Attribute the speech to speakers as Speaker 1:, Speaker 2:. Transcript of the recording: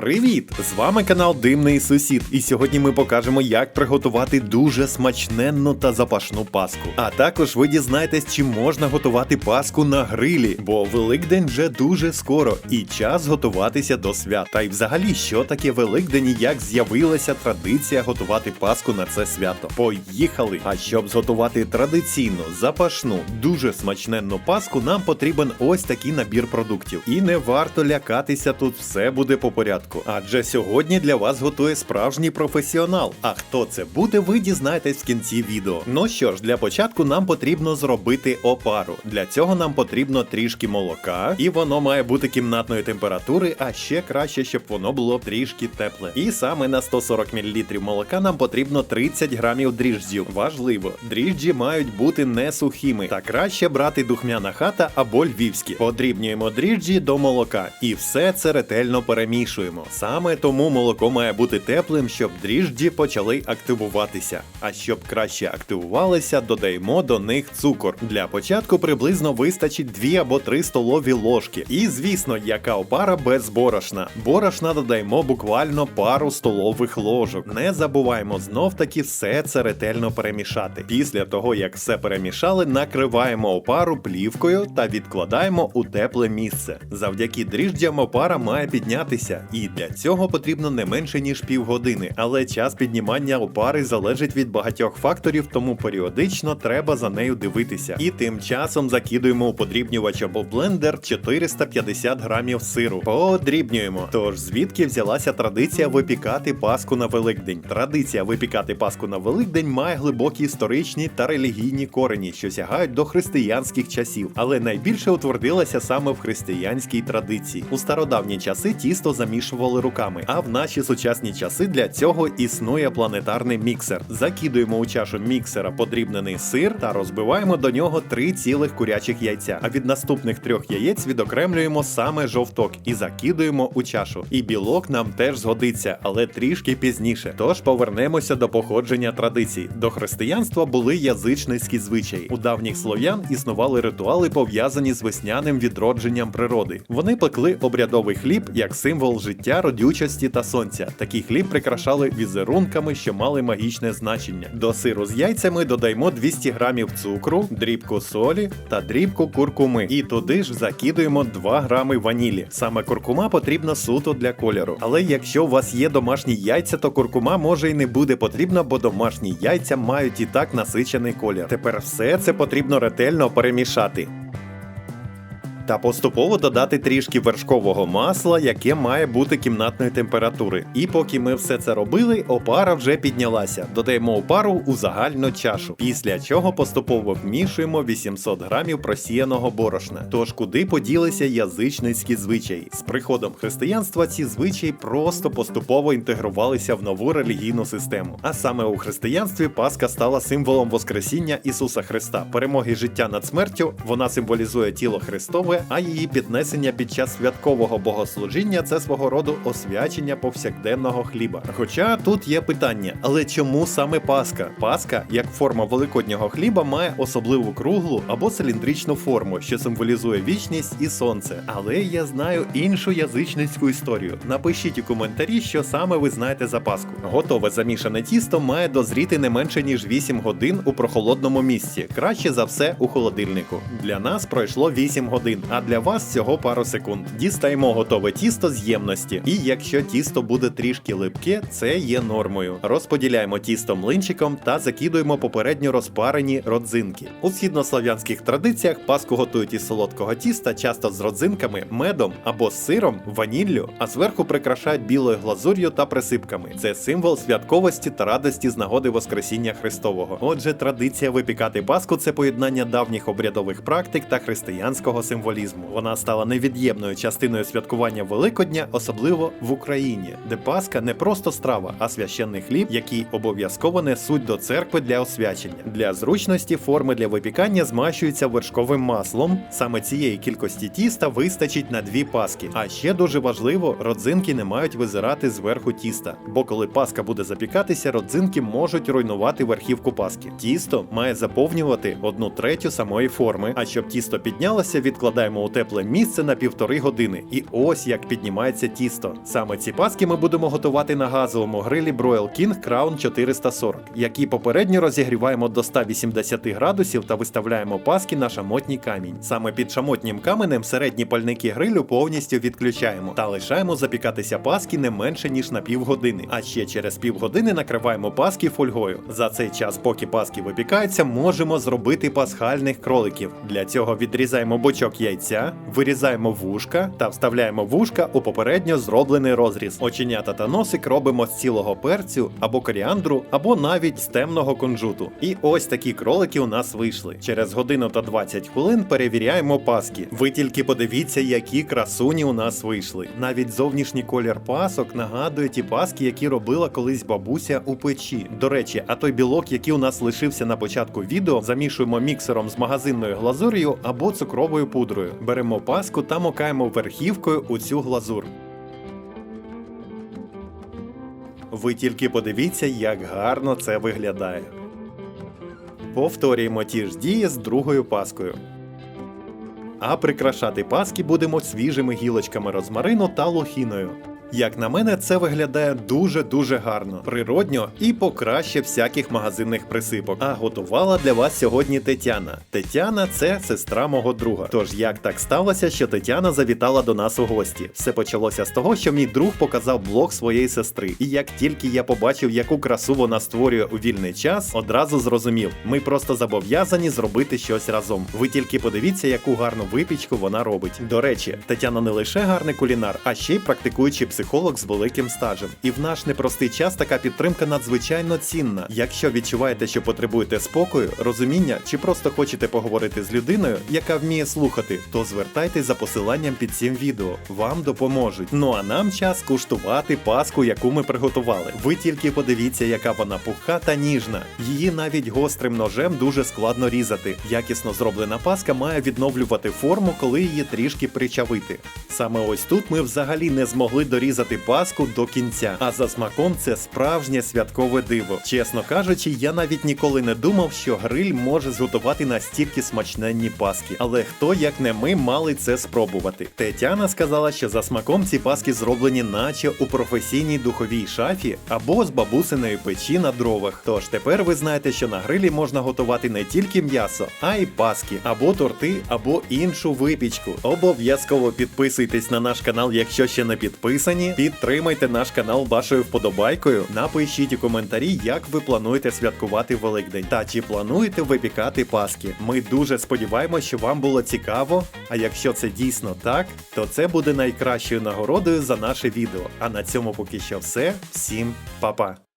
Speaker 1: Привіт! З вами канал Димний Сусід, і сьогодні ми покажемо, як приготувати дуже смачненну та запашну паску. А також ви дізнаєтесь, чи можна готувати паску на грилі, бо Великдень вже дуже скоро і час готуватися до свят. Та й взагалі, що таке Великдень і як з'явилася традиція готувати паску на це свято. Поїхали! А щоб зготувати традиційну, запашну, дуже смачненну паску, нам потрібен ось такий набір продуктів. І не варто лякатися, тут все буде по порядку. Адже сьогодні для вас готує справжній професіонал. А хто це буде, ви дізнаєтесь в кінці відео. Ну що ж, для початку нам потрібно зробити опару. Для цього нам потрібно трішки молока, і воно має бути кімнатної температури, а ще краще, щоб воно було трішки тепле. І саме на 140 мл молока нам потрібно 30 грамів дріжджів. Важливо, дріжджі мають бути не сухими, та краще брати духмяна хата або львівські. Подрібнюємо дріжджі до молока, і все це ретельно перемішуємо. Саме тому молоко має бути теплим, щоб дріжджі почали активуватися. А щоб краще активувалися, додаємо до них цукор. Для початку приблизно вистачить 2 або 3 столові ложки. І звісно, яка опара без борошна. Борошна додаємо буквально пару столових ложок. Не забуваємо знов таки все це ретельно перемішати. Після того, як все перемішали, накриваємо опару плівкою та відкладаємо у тепле місце. Завдяки дріжджам опара має піднятися, і для цього потрібно не менше ніж півгодини. Але час піднімання опари залежить від багатьох факторів, тому періодично треба за нею дивитися. І тим часом закидуємо у подрібнювач або блендер 450 грамів сиру. Подрібнюємо. Тож звідки взялася традиція випікати паску на Великдень? Традиція випікати паску на Великдень має глибокі історичні та релігійні корені, що сягають до християнських часів, але найбільше утвердилася саме в християнській традиції. У стародавні часи тісто замішували руками, а в наші сучасні часи для цього існує планетарний міксер. Закидуємо у чашу міксера подрібнений сир та розбиваємо до нього три цілих курячих яйця. А від наступних трьох яєць відокремлюємо саме жовток і закидуємо у чашу. І білок нам теж згодиться, але трішки пізніше. Тож повернемося до походження традицій. До християнства були язичницькі звичаї. У давніх слов'ян існували ритуали, пов'язані з весняним відродженням природи. Вони пекли обрядовий хліб як символ життя, родючості та сонця. Такий хліб прикрашали візерунками, що мали магічне значення. До сиру з яйцями додаємо 200 грамів цукру, дрібку солі та дрібку куркуми. І туди ж закидуємо 2 грами ванілі. Саме куркума потрібна суто для кольору. Але якщо у вас є домашні яйця, то куркума може і не буде потрібна, бо домашні яйця мають і так насичений колір. Тепер все це потрібно ретельно перемішати. Та поступово додати трішки вершкового масла, яке має бути кімнатної температури. І поки ми все це робили, опара вже піднялася. Додаємо опару у загальну чашу, після чого поступово вмішуємо 800 грамів просіяного борошна. Тож куди поділися язичницькі звичаї? З приходом християнства ці звичаї просто поступово інтегрувалися в нову релігійну систему. А саме у християнстві Пасха стала символом Воскресіння Ісуса Христа, перемоги життя над смертю. Вона символізує тіло Христове а її піднесення під час святкового богослужіння це свого роду освячення повсякденного хліба. Хоча тут є питання, але чому саме Пасха? Пасха, як форма великоднього хліба, має особливу круглу або циліндричну форму, що символізує вічність і сонце. Але я знаю іншу язичницьку історію. Напишіть у коментарі, що саме ви знаєте за Пасху. Готове замішане тісто має дозріти не менше ніж 8 годин у прохолодному місці. Краще за все у холодильнику. Для нас пройшло 8 годин а для вас всього пару секунд. Дістаємо готове тісто з ємності. І якщо тісто буде трішки липке, це є нормою. Розподіляємо тісто млинчиком та закидуємо попередньо розпарені родзинки. У східнослов'янських традиціях паску готують із солодкого тіста, часто з родзинками, медом або з сиром, ваніллю, а зверху прикрашають білою глазур'ю та присипками. Це символ святковості та радості з нагоди Воскресіння Христового. Отже, традиція випікати паску це поєднання давніх обрядових практик та християнського символізму символізму. Вона стала невід'ємною частиною святкування Великодня, особливо в Україні, де Пасха не просто страва, а священний хліб, який обов'язково несуть до церкви для освячення. Для зручності форми для випікання змащуються вершковим маслом. Саме цієї кількості тіста вистачить на дві паски. А ще дуже важливо, родзинки не мають визирати зверху тіста. Бо коли паска буде запікатися, родзинки можуть руйнувати верхівку паски. Тісто має заповнювати одну третю самої форми. А щоб тісто піднялося, відкладаємо викладаємо у тепле місце на півтори години. І ось як піднімається тісто. Саме ці паски ми будемо готувати на газовому грилі Broil King Crown 440, який попередньо розігріваємо до 180 градусів та виставляємо паски на шамотній камінь. Саме під шамотнім каменем середні пальники грилю повністю відключаємо та лишаємо запікатися паски не менше ніж на півгодини. А ще через півгодини накриваємо паски фольгою. За цей час, поки паски випікаються, можемо зробити пасхальних кроликів. Для цього відрізаємо бочок яйця, вирізаємо вушка та вставляємо вушка у попередньо зроблений розріз. Оченята та носик робимо з цілого перцю або коріандру, або навіть з темного кунжуту. І ось такі кролики у нас вийшли. Через годину та 20 хвилин перевіряємо паски. Ви тільки подивіться, які красуні у нас вийшли. Навіть зовнішній колір пасок нагадує ті паски, які робила колись бабуся у печі. До речі, а той білок, який у нас лишився на початку відео, замішуємо міксером з магазинною глазур'ю або цукровою пудрою. Беремо паску та мокаємо верхівкою у цю глазур. Ви тільки подивіться, як гарно це виглядає. Повторюємо ті ж дії з другою паскою. А прикрашати паски будемо свіжими гілочками розмарину та лохіною. Як на мене, це виглядає дуже-дуже гарно, природньо і покраще всяких магазинних присипок. А готувала для вас сьогодні Тетяна. Тетяна це сестра мого друга. Тож як так сталося, що Тетяна завітала до нас у гості? Все почалося з того, що мій друг показав блог своєї сестри. І як тільки я побачив, яку красу вона створює у вільний час, одразу зрозумів, ми просто зобов'язані зробити щось разом. Ви тільки подивіться, яку гарну випічку вона робить. До речі, Тетяна не лише гарний кулінар, а ще й практикуючий психолог з великим стажем. І в наш непростий час така підтримка надзвичайно цінна. Якщо відчуваєте, що потребуєте спокою, розуміння чи просто хочете поговорити з людиною, яка вміє слухати, то звертайтесь за посиланням під цим відео. Вам допоможуть. Ну а нам час куштувати паску, яку ми приготували. Ви тільки подивіться, яка вона пухка та ніжна. Її навіть гострим ножем дуже складно різати. Якісно зроблена паска має відновлювати форму, коли її трішки причавити. Саме ось тут ми взагалі не змогли дорізати паску до кінця. А за смаком це справжнє святкове диво. Чесно кажучи, я навіть ніколи не думав, що гриль може зготувати настільки смачненні паски. Але хто як не ми мали це спробувати? Тетяна сказала, що за смаком ці паски зроблені, наче у професійній духовій шафі або з бабусиної печі на дровах. Тож тепер ви знаєте, що на грилі можна готувати не тільки м'ясо, а й паски, або торти, або іншу випічку. Обов'язково підписуйтесь на наш канал, якщо ще не підписані. Підтримайте наш канал вашою вподобайкою. Напишіть у коментарі, як ви плануєте святкувати Великдень та чи плануєте випікати паски. Ми дуже сподіваємося, що вам було цікаво. А якщо це дійсно так, то це буде найкращою нагородою за наше відео. А на цьому поки що все. Всім па-па!